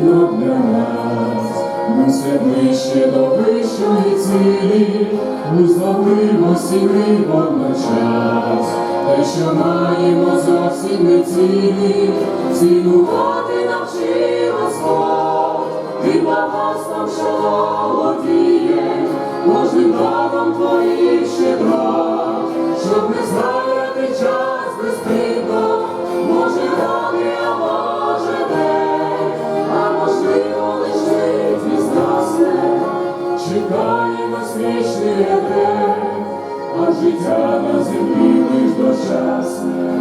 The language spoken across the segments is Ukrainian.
знов для нас, ми все ближче до вищої цілі, у зловливості ми водночас, те, що маємо зовсім не цілі, цінувати навчи Господь, ти багатством, що володіє, кожним даром твоїх щедрот, чекаємо свічний день, а життя на землі лиш дочасне.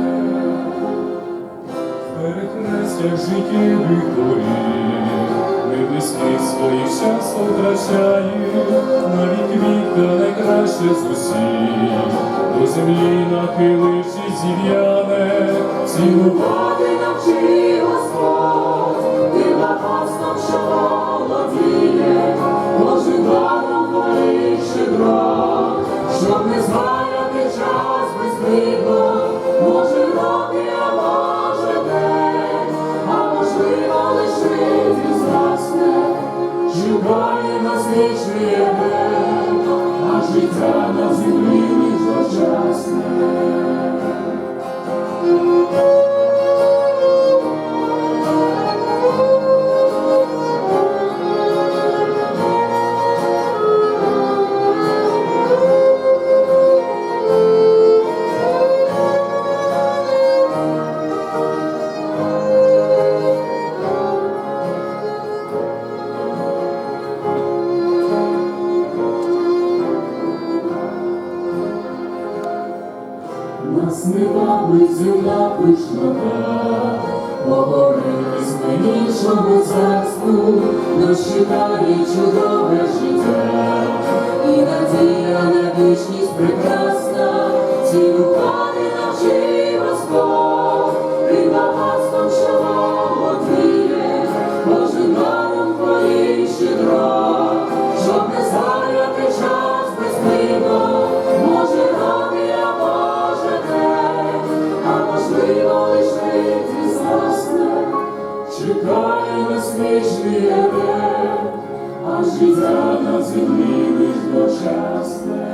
перехрестях життєвих доріг, ми близьких своїх часто втрачає, навіть квітка найкраще з усіх, до землі нахилившись зів'яне, Цінувати навчи Господь, чекає нас вічний день, а життя на землі Нас не вабить земна пишнота, Погорились ми іншому царству, чекає чудове життя, і надія на вічність прекрасна, цінувати навчи Господь, ти багатством, що володіє, кожен даром твоїх щедро, щоб не згаяти час безплідно, чекає нас вічний Едем, а життя на землі лиш дочасне.